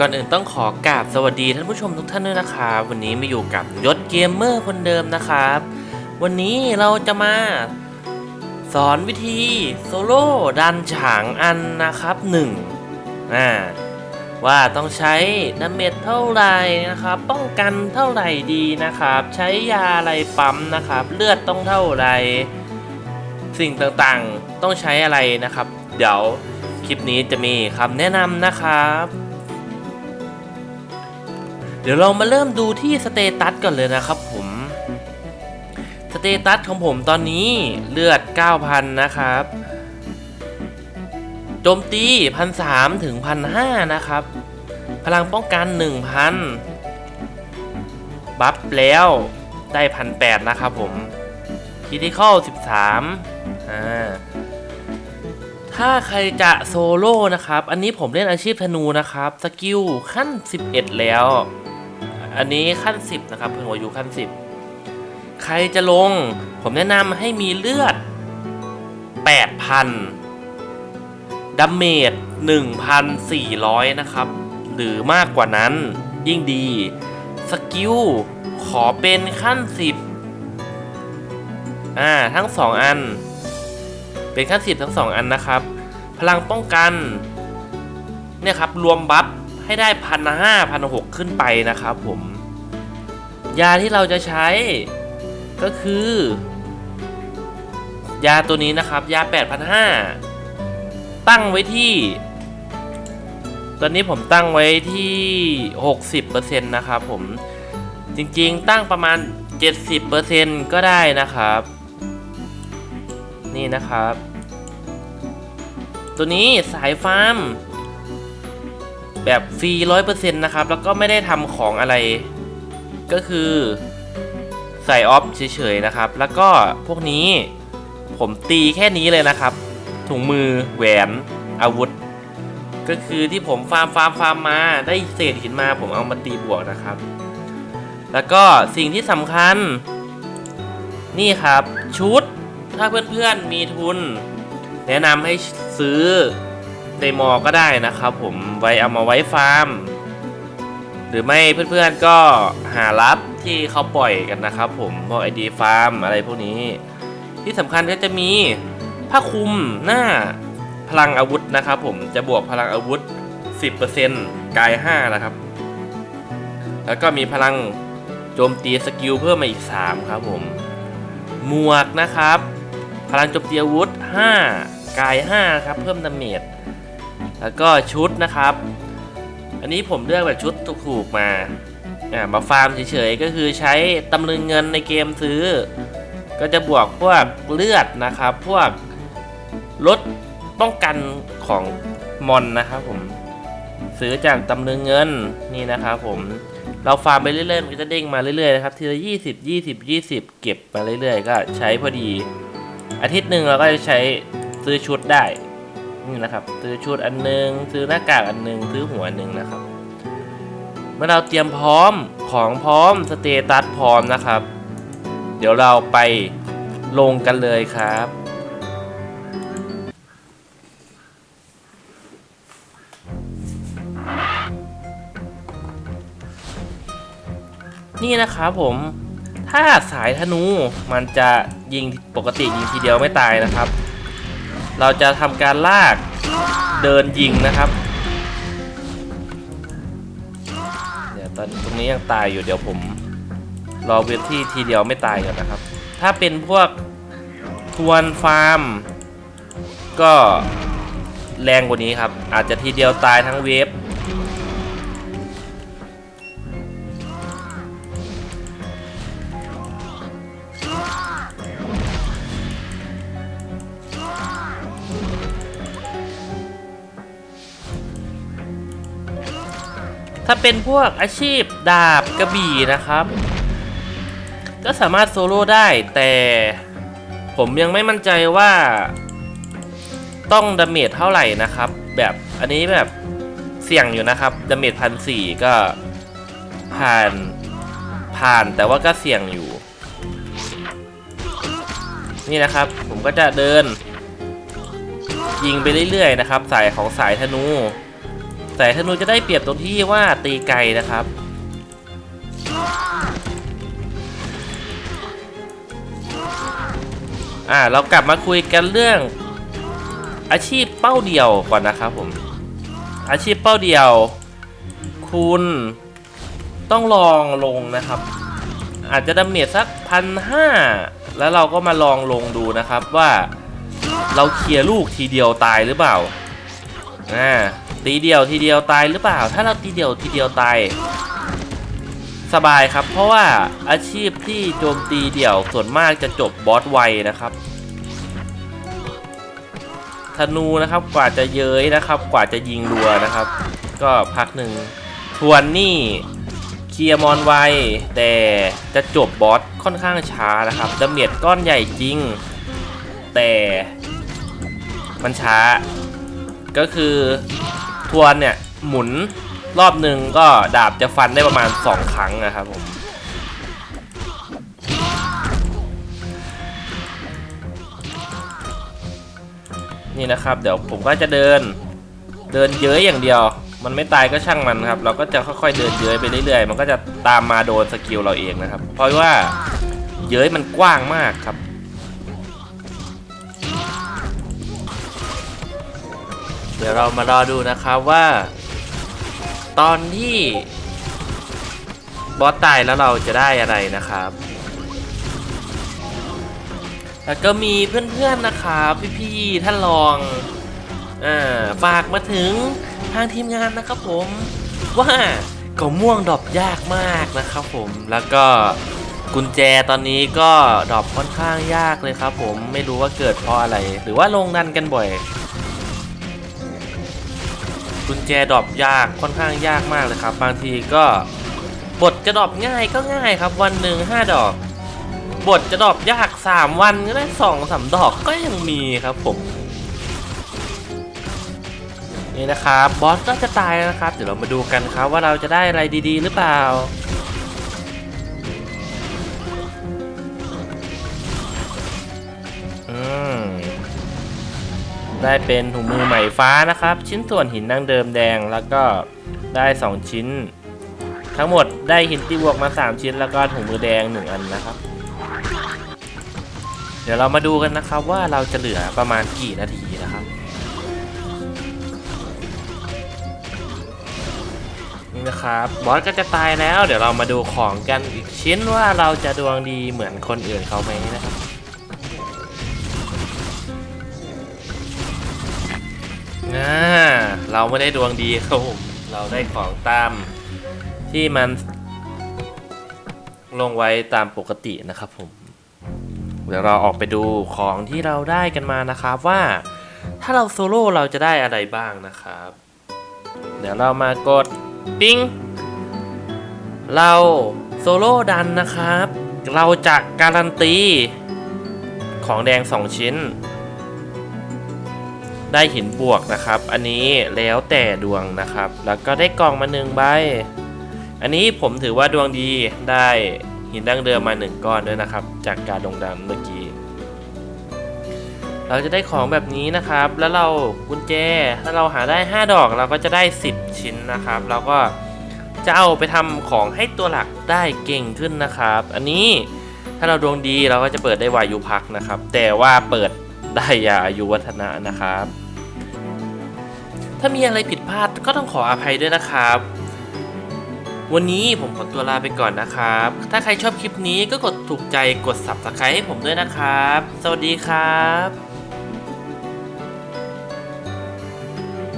ก่อนอื่นต้องขอกราบสวัสดีท่านผู้ชมทุกท่านด้วยนะครับวันนี้มาอยู่กับยศเกมเมอร์คนเดิมนะครับ วันนี้เราจะมาสอนวิธีโซโล่ดันฉางอันนะครับหนึ่งอ่าว่าต้องใช้ดาเมจเท่าไหร่นะครับ ป้องกันเท่าไหร่ดีนะครับ ใช้ยาอะไรปั๊มนะครับ เลือดต้องเท่าไหร่สิ่งต่างๆต้องใช้อะไรนะครับ เดี๋ยวคลิปนี้จะมีคำแนะนำนะครับ เดี๋ยวเรามาเริ่มดูที่สเตตัสก่อนเลยนะครับผมสเตตัสของผมตอนนี้เลือด 9,000 นะครับโจมตี1,300ถึง1,500 นะครับ พลังป้องกัน 1,000 บัฟแล้วได้ 1,800 นะครับผมคิทิคอล13อ่าถ้าใครจะโซโล่นะครับ อันนี้ผมเล่นอาชีพธนูนะครับ สกิลขั้น 11 แล้ว อันนี้ขั้น 10 นะครับเพิ่งอายุขั้น 10 ใครจะลง ผมแนะนำให้มีเลือด 8,000 ดาเมจ 1,400 นะครับ หรือมากกว่านั้นยิ่งดี สกิลขอเป็นขั้น 10 อ่า ทั้ง 2 อัน เป็นขั้นสิบทั้งสองอันนะครับ พลังป้องกัน เนี่ยครับ รวมบัฟ ให้ได้พันห้าพันหกขึ้นไปนะครับผม ยาที่เราจะใช้ก็คือ ยาตัวนี้นะครับ ยา 8,500 ตั้งไว้ที่ ตอนนี้ผมตั้งไว้ที่ 60%นะครับผม จริงๆ ตั้งประมาณ 70%ก็ได้นะครับ นี่นะครับ ตัวนี้สายฟาร์ม แบบฟรีร้อยเปอร์เซ็นต์นะครับ แล้วก็ไม่ได้ทำของอะไร ก็คือใส่ออฟเฉยๆนะครับ แล้วก็พวกนี้ผมตีแค่นี้เลยนะครับ ถุงมือแหวนอาวุธ ก็คือที่ผมฟาร์มฟาร์มฟาร์มมาได้เศษหินมาผมเอามาตีบวกนะครับ แล้วก็สิ่งที่สำคัญ นี่ครับชุดถ้าเพื่อนๆมีทุน แนะนำให้ซื้อ เดมอก็ได้นะครับผมไว้เอามาไว้ฟาร์ม หรือไม่เพื่อนๆก็หารับที่เขาปล่อยกันนะครับผมพวกไอดีฟาร์มอะไรพวกนี้ ที่สำคัญก็จะมีผ้าคลุมหน้าพลังอาวุธนะครับผมจะบวกพลังอาวุธ 10%กาย 5 นะครับ แล้วก็มีพลังโจมตีสกิลเพิ่มมาอีก 3 ครับผมหมวกนะครับ พลังโจมตีอาวุธ 5 กาย 5 ครับ เพิ่มดาเมจ แล้วก็ชุดนะครับ อันนี้ผมเลือกแบบชุดถูกๆมาอ่ามาฟาร์มเฉยๆก็คือใช้ตำลึงเงินในเกมซื้อ ก็จะบวกพวกเลือดนะครับ พวกลดป้องกันของมอนนะครับผมซื้อจากตำลึงเงินนี่นะครับผมเราฟาร์มไปเรื่อยๆมันก็จะเด้งมาเรื่อยๆนะครับทีละยี่สิบยี่สิบยี่สิบเก็บมาเรื่อยๆ ก็ใช้พอดี อาทิตย์หนึ่งเราก็จะใช้ซื้อชุดได้ นี่นะครับซื้อชุดอันหนึง ซื้อหน้ากากอันหนึง ซื้อหัวอันหนึงนะครับ เมื่อเราเตรียมพร้อมของพร้อมสเตตัสพร้อมนะครับ เดี๋ยวเราไปลงกันเลยครับนี่นะครับผมถ้าสายธนูมันจะยิงปกติยิงทีเดียวไม่ตายนะครับ เราจะทำการลากเดินยิงนะครับเดี๋ยวตอนตรงนี้ยังตายอยู่เดี๋ยวผมรอเวทที่ทีเดียวไม่ตายก่อนนะครับ ถ้าเป็นพวกทวนฟาร์ม ก็แรงกว่านี้ครับ อาจจะทีเดียวตายทั้งเวฟ ถ้าเป็นพวกอาชีพดาบกระบี่นะครับ ก็สามารถโซโล่ได้แต่ผมยังไม่มั่นใจว่าต้องดาเมจเท่าไหร่นะครับ แบบอันนี้แบบเสี่ยงอยู่นะครับดาเมจพันสี่ก็ผ่านผ่านแต่ว่าก็เสี่ยงอยู่ นี่นะครับ ผมก็จะเดิน ยิงไปเรื่อยๆนะครับ สายของสายธนู สายธนูจะได้เปรียบตรงที่ว่าตีไกลนะครับ อ่าเรากลับมาคุยกันเรื่อง อาชีพเป้าเดียวก่อนนะครับผม อาชีพเป้าเดียว คุณต้องลองลงนะครับ อาจจะดาเมจสักพันห้าแล้วเราก็มาลองลงดูนะครับว่าเราเคลียร์ลูกทีเดียวตายหรือเปล่า อ่าตีเดียวทีเดียวตายหรือเปล่า ถ้าเราตีเดียวทีเดียวตายสบายครับ เพราะว่าอาชีพที่โจมตีเดี่ยวส่วนมากจะจบบอสไวนะครับธนูนะครับกว่าจะเย้ยนะครับ กว่าจะยิงรัวนะครับ ก็พักหนึ่งทวนนี่เคลียร์มอนไวแต่จะจบบอสค่อนข้างช้านะครับดาเมจก้อนใหญ่จริง แต่มันช้า ก็คือทวนเนี่ยหมุนรอบหนึ่งก็ดาบจะฟันได้ประมาณ 2 ครั้งนะครับผมนี่นะครับเดี๋ยวผมก็จะเดินเดินเย้ยอย่างเดียว มันไม่ตายก็ช่างมันครับ เราก็จะค่อยๆเดินเย้ยไปเรื่อยๆ มันก็จะตามมาโดนสกิลเราเองนะครับ เพราะว่าเย้ยมันกว้างมากครับ เดี๋ยวเรามารอดูนะครับว่า ตอนที่บอสตายแล้วเราจะได้อะไรนะครับ แล้วก็มีเพื่อนๆนะครับพี่ๆท่านรองอ่าฝากมาถึงทางทีมงานนะครับผมว่ากาม่วงดรอปยากมากนะครับผมแล้วก็กุญแจตอนนี้ก็ดรอปค่อนข้างยากเลยครับผมไม่รู้ว่าเกิดเพราะอะไร หรือว่าลงดันกันบ่อย กุญแจดรอปยากค่อนข้างยากมากเลยครับ บางทีก็บทจะดรอปง่ายก็ง่ายครับ วันหนึ่งห้าดอก บทจะดรอปยาก3วันก็ได้สองสามดอกก็ยังมีครับผมนี่นะครับบอสก็จะตายแล้วนะครับ เดี๋ยวเรามาดูกันครับว่าเราจะได้อะไรดี ๆ หรือเปล่า ได้เป็นถุงมือใหม่ฟ้านะครับ ชิ้นส่วนหินดั้งเดิมแดงแล้วก็ได้ 2 ชิ้น ทั้งหมดได้หินตีบวกมา 3 ชิ้น แล้วก็ถุงมือแดง 1 อันนะครับ เดี๋ยวเรามาดูกันนะครับว่าเราจะเหลือประมาณกี่นาทีนะครับนี่นะครับบอสก็จะตายแล้ว เดี๋ยวเรามาดูของกันอีกชิ้นว่าเราจะดวงดีเหมือนคนอื่นเขาไหมนะครับ อ่าเราไม่ได้ดวงดีครับผมเราได้ของตามที่มันลงไว้ตามปกตินะครับผม เดี๋ยวเราออกไปดูของที่เราได้กันมานะครับว่า ถ้าเราโซโล่เราจะได้อะไรบ้างนะครับ เดี๋ยวเรามากดปิ้งเราโซโล่ดันนะครับ เราจะการันตี ของแดง 2 ชิ้น ได้หินบวกนะครับ อันนี้แล้วแต่ดวงนะครับ แล้วก็ได้กล่องมาหนึ่งใบ อันนี้ผมถือว่าดวงดีได้หินดั้งเดิมมาหนึ่งก้อนด้วยนะครับ จากการลงดันเมื่อกี้ เราจะได้ของแบบนี้นะครับ แล้วเรากุญแจ ถ้าเราหาได้ 5 ดอกเราก็จะได้ 10 ชิ้นนะครับ เราก็จะเอาไปทำของให้ตัวหลักได้เก่งขึ้นนะครับ อันนี้ถ้าเราดวงดีเราก็จะเปิดได้วายุพักนะครับ แต่ว่าเปิด ได้ยาอายุวัฒนะนะครับ ถ้ามีอะไรผิดพลาดก็ต้องขออภัยด้วยนะครับ วันนี้ผมขอตัวลาไปก่อนนะครับ ถ้าใครชอบคลิปนี้ก็กดถูกใจกด subscribe ให้ผมด้วยนะครับ สวัสดีครับ